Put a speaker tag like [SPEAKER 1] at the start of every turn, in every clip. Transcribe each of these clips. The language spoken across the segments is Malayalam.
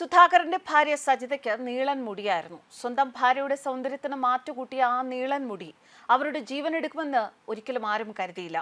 [SPEAKER 1] സുധാകരന്റെ ഭാര്യ സജിതയ്ക്ക് നീളൻ മുടിയായിരുന്നു. സ്വന്തം ഭാര്യയുടെ സൗന്ദര്യത്തിന് മാറ്റുകൂട്ടിയ ആ നീളൻ മുടി അവരുടെ ജീവൻ എടുക്കുമെന്ന് ഒരിക്കലും ആരും കരുതിയില്ല.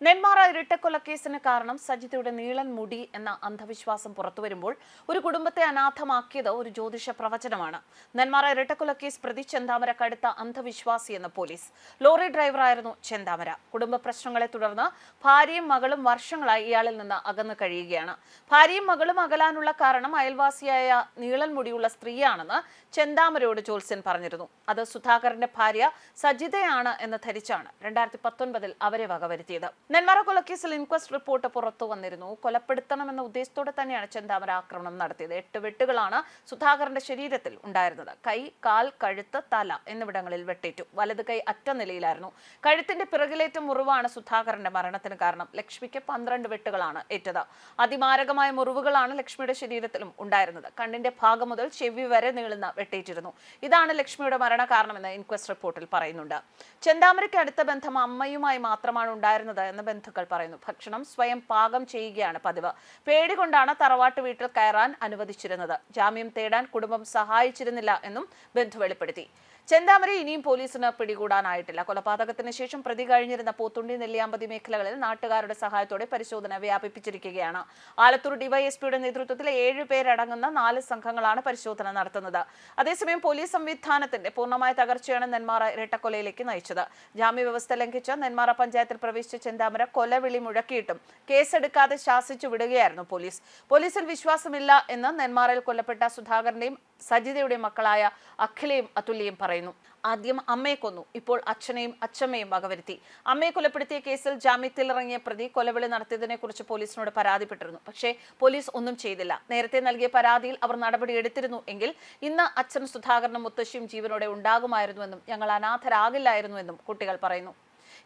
[SPEAKER 1] നെന്മാറ ഇരട്ടക്കൊലക്കേസിന് കാരണം സജിതയുടെ നീളൻ മുടി എന്ന അന്ധവിശ്വാസം പുറത്തുവരുമ്പോൾ ഒരു കുടുംബത്തെ അനാഥമാക്കിയത് ഒരു ജ്യോതിഷ പ്രവചനമാണ്. നെന്മാറ ഇരട്ടക്കൊലക്കേസ് പ്രതി ചെന്താമര കടുത്ത അന്ധവിശ്വാസി എന്ന പോലീസ്. ലോറി ഡ്രൈവറായിരുന്നു ചെന്താമര. കുടുംബ പ്രശ്നങ്ങളെ തുടർന്ന് ഭാര്യയും മകളും വർഷങ്ങളായി ഇയാളിൽ നിന്ന് അകന്നു കഴിയുകയാണ്. ഭാര്യയും മകളും അകലാനുള്ള കാരണം അയൽവാസിയായ നീളൻ മുടിയുള്ള സ്ത്രീയാണെന്ന് ചെന്താമരയോട് ജോത്സ്യൻ പറഞ്ഞിരുന്നു. അത് സുധാകരന്റെ ഭാര്യ സജിതയാണ് എന്ന് ധരിച്ചാണ് രണ്ടായിരത്തി പത്തൊൻപതിൽ അവരെ വകവരുത്തിയത്. നെന്മാറ കൊലക്കേസിൽ ഇൻക്വസ്റ്റ് റിപ്പോർട്ട് പുറത്തു വന്നിരുന്നു. കൊലപ്പെടുത്തണമെന്ന ഉദ്ദേശത്തോടെ തന്നെയാണ് ചെന്താമര ആക്രമണം നടത്തിയത്. എട്ട് വെട്ടുകളാണ് സുധാകരന്റെ ശരീരത്തിൽ ഉണ്ടായിരുന്നത്. കൈ കാൽ കഴുത്ത് തല എന്നിവിടങ്ങളിൽ വെട്ടേറ്റു. വലത് കൈ അറ്റ നിലയിലായിരുന്നു. കഴുത്തിന്റെ പിറകിലേറ്റ മുറിവാണ് സുധാകരന്റെ മരണത്തിന് കാരണം. ലക്ഷ്മിക്ക് പന്ത്രണ്ട് വെട്ടുകളാണ് ഏറ്റത്. അതിമാരകമായ മുറിവുകളാണ് ലക്ഷ്മിയുടെ ശരീരത്തിലും ഉണ്ടായിരുന്നത്. കണ്ണിന്റെ ഭാഗം മുതൽ ചെവി വരെ നീളുന്ന വെട്ടേറ്റിരുന്നു. ഇതാണ് ലക്ഷ്മിയുടെ മരണ കാരണമെന്ന് ഇൻക്വസ്റ്റ് റിപ്പോർട്ടിൽ പറയുന്നുണ്ട്. ചെന്താമരയ്ക്ക് അടുത്ത ബന്ധം അമ്മയുമായി മാത്രമാണ് ഉണ്ടായിരുന്നത്. എന്ന് ബന്ധുക്കൾ പറയുന്നു. ഭക്ഷണം സ്വയം പാകം ചെയ്യുകയാണ് പതിവ്. പേടി കൊണ്ടാണ് തറവാട്ട് വീട്ടിൽ കയറാൻ അനുവദിച്ചിരുന്നത്. ജാമ്യം തേടാൻ കുടുംബം സഹായിച്ചിരുന്നില്ല എന്നും ബന്ധു വെളിപ്പെടുത്തി. ചെന്താമര ഇനിയും പോലീസിന് പിടികൂടാനായിട്ടില്ല. കൊലപാതകത്തിന് ശേഷം പ്രതി കഴിഞ്ഞിരുന്ന പോത്തുണ്ടി നെല്ലിയാമ്പതി മേഖലകളിൽ നാട്ടുകാരുടെ സഹായത്തോടെ പരിശോധന വ്യാപിപ്പിച്ചിരിക്കുകയാണ്. ആലത്തൂർ ഡിവൈഎസ്പിയുടെ നേതൃത്വത്തിൽ ഏഴ് പേരടങ്ങുന്ന നാല് സംഘങ്ങളാണ് പരിശോധന നടത്തുന്നത്. അതേസമയം പോലീസ് സംവിധാനത്തിന്റെ പൂർണമായ തകർച്ചയാണ് നെന്മാറ ഇരട്ടക്കൊലയിലേക്ക് നയിച്ചത്. ജാമ്യവ്യവസ്ഥ ലംഘിച്ച നെന്മാറ പഞ്ചായത്തിൽ പ്രവേശിച്ച ചെന്താമര കൊലവിളി മുഴക്കിയിട്ടും കേസെടുക്കാതെ ശാസിച്ചു വിടുകയായിരുന്നു പോലീസ്. പോലീസിൽ വിശ്വാസമില്ല എന്ന് നെന്മാറയിൽ കൊല്ലപ്പെട്ട സുധാകരന്റെയും സജിതയുടെ മക്കളായ അഖിലയും അതുല്യയും പറയുന്നു. ആദ്യം അമ്മയെ കൊന്നു. ഇപ്പോൾ അച്ഛനെയും അച്ഛമ്മയും വകവരുത്തി. അമ്മയെ കൊലപ്പെടുത്തിയ കേസിൽ ജാമ്യത്തിൽ ഇറങ്ങിയ പ്രതി കൊലവിളി നടത്തിയതിനെ കുറിച്ച് പോലീസിനോട് പരാതിപ്പെട്ടിരുന്നു. പക്ഷേ പോലീസ് ഒന്നും ചെയ്തില്ല. നേരത്തെ നൽകിയ പരാതിയിൽ അവർ നടപടി എടുത്തിരുന്നു എങ്കിൽ ഇന്ന് അച്ഛൻ സുധാകരനും മുത്തശ്ശിയും ജീവനോടെ ഉണ്ടാകുമായിരുന്നുവെന്നും ഞങ്ങൾ അനാഥരാകില്ലായിരുന്നുവെന്നും കുട്ടികൾ പറയുന്നു.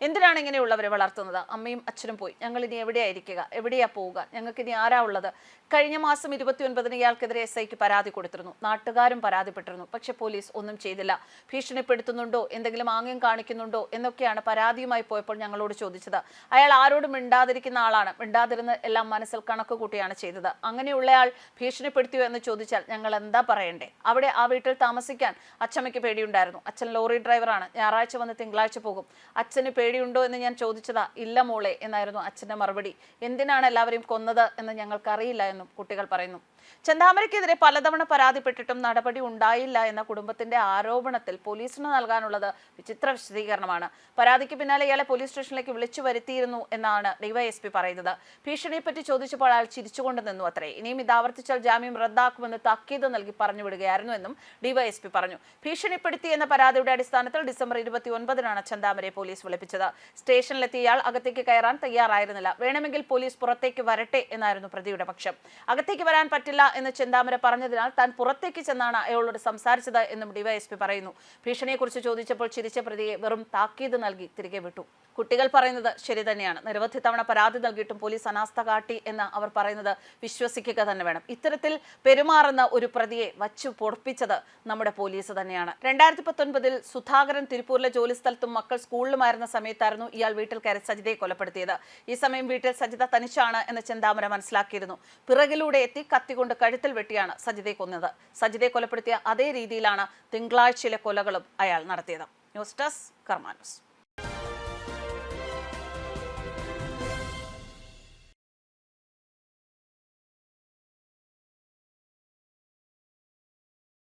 [SPEAKER 1] എന്തിനാണ് ഇങ്ങനെയുള്ളവരെ വളർത്തുന്നത്? അമ്മയും അച്ഛനും പോയി. ഞങ്ങൾ ഇനി എവിടെയായിരിക്കുക? എവിടെയാ പോവുക? ഞങ്ങൾക്ക് ഇനി ആരാ ഉള്ളത്? കഴിഞ്ഞ മാസം ഇരുപത്തി ഒൻപതിന് ഇയാൾക്കെതിരെ എസ് ഐക്ക് പരാതി കൊടുത്തിരുന്നു. നാട്ടുകാരും പരാതിപ്പെട്ടിരുന്നു. പക്ഷെ പോലീസ് ഒന്നും ചെയ്തില്ല. ഭീഷണിപ്പെടുത്തുന്നുണ്ടോ? എന്തെങ്കിലും ആംഗ്യം കാണിക്കുന്നുണ്ടോ? എന്നൊക്കെയാണ് പരാതിയുമായി പോയപ്പോൾ ഞങ്ങളോട് ചോദിച്ചത്. അയാൾ ആരോടും മിണ്ടാതിരിക്കുന്ന ആളാണ്. മിണ്ടാതിരുന്ന് എല്ലാം മനസ്സിൽ കണക്ക് കൂട്ടിയാണ് ചെയ്തത്. അങ്ങനെയുള്ളയാൾ ഭീഷണിപ്പെടുത്തിയോ എന്ന് ചോദിച്ചാൽ ഞങ്ങൾ എന്താ പറയണ്ടേ? അവിടെ ആ വീട്ടിൽ താമസിക്കാൻ അച്ഛമ്മയ്ക്ക് പേടിയുണ്ടായിരുന്നു. അച്ഛൻ ലോറി ഡ്രൈവറാണ്. ഞായറാഴ്ച വന്ന് തിങ്കളാഴ്ച പോകും. അച്ഛന് പേടിയുണ്ടോ എന്ന് ഞാൻ ചോദിച്ചതാ ഇല്ല മോളെ എന്നായിരുന്നു അച്ഛന്റെ മറുപടി. എന്തിനാണ് എല്ലാവരെയും കൊന്നത്? എന്ന് ഞങ്ങൾക്കറിയില്ല എന്നും കുട്ടികൾ പറയുന്നു. ചെന്താമരയ്ക്കെതിരെ പലതവണ പരാതിപ്പെട്ടിട്ടും നടപടി ഉണ്ടായില്ല എന്ന കുടുംബത്തിന്റെ ആരോപണത്തിൽ പോലീസിന് നൽകാനുള്ളത് വിചിത്ര വിശദീകരണമാണ്. പരാതിക്ക് പിന്നാലെ ഇയാളെ പോലീസ് സ്റ്റേഷനിലേക്ക് വിളിച്ചു വരുത്തിയിരുന്നു എന്നാണ് ഡിവൈഎസ്പി പറയുന്നത്. ഭീഷണിയെപ്പറ്റി ചോദിച്ചപ്പോൾ അയാൾ ചിരിച്ചുകൊണ്ട് നിന്നു അത്രേ. ഇനിയും ഇത് ആവർത്തിച്ചാൽ ജാമ്യം റദ്ദാക്കുമെന്ന് താക്കീത് നൽകി പറഞ്ഞു വിടുകയായിരുന്നു എന്നും ഡിവൈഎസ്പി പറഞ്ഞു. ഭീഷണിപ്പെടുത്തി എന്ന പരാതിയുടെ അടിസ്ഥാനത്തിൽ ഡിസംബർ ഇരുപത്തി ഒൻപതിനാണ് ചെന്താമരയെ പോലീസ് വിളിപ്പിച്ചത്. സ്റ്റേഷനിലെത്തിയ ഇയാൾ അകത്തേക്ക് കയറാൻ തയ്യാറായിരുന്നില്ല. വേണമെങ്കിൽ പോലീസ് പുറത്തേക്ക് വരട്ടെ എന്നായിരുന്നു പ്രതിയുടെ പക്ഷം. അകത്തേക്ക് വരാൻ പറ്റില്ല എന്ന് ചെന്താമര പറഞ്ഞതിനാൽ താൻ പുറത്തേക്ക് ചെന്നാണ് അയാളോട് സംസാരിച്ചത് എന്നും ഡിവൈഎസ്പി പറയുന്നു. ഭീഷണിയെക്കുറിച്ച് ചോദിച്ചപ്പോൾ ചിരിച്ച പ്രതിയെ വെറും താക്കീത് നൽകി തിരികെ വിട്ടു. കുട്ടികൾ പറയുന്നത് ശരി തന്നെയാണ്. നിരവധി തവണ പരാതി നൽകിയിട്ടും പോലീസ് അനാസ്ഥ കാട്ടി എന്ന് അവർ പറയുന്നത് വിശ്വസിക്കുക തന്നെ വേണം. ഇത്തരത്തിൽ പെരുമാറുന്ന ഒരു പ്രതിയെ വച്ചു പൊടിപ്പിച്ചത് നമ്മുടെ പോലീസ് തന്നെയാണ്. രണ്ടായിരത്തി പത്തൊൻപതിൽ സുധാകരൻ തിരുപ്പൂരിലെ ജോലി സ്ഥലത്തും മക്കൾ സ്കൂളിലുമായിരുന്ന സമയത്തായിരുന്നു ഇയാൾ വീട്ടിൽ കയറി സജിതയെ കൊലപ്പെടുത്തിയത്. ഈ സമയം വീട്ടിൽ സജിത തനിച്ചാണ് എന്ന് ചിന്താമര മനസ്സിലാക്കിയിരുന്നു. പിറകിലൂടെ എത്തി കത്തികൊണ്ട് കഴുത്തിൽ വെട്ടിയാണ് സജിതയെ കൊന്നത്. സജിതയെ കൊലപ്പെടുത്തിയ അതേ രീതിയിലാണ് തിങ്കളാഴ്ചയിലെ കൊലകളും അയാൾ നടത്തിയത്. News desk കർമാനൂസ്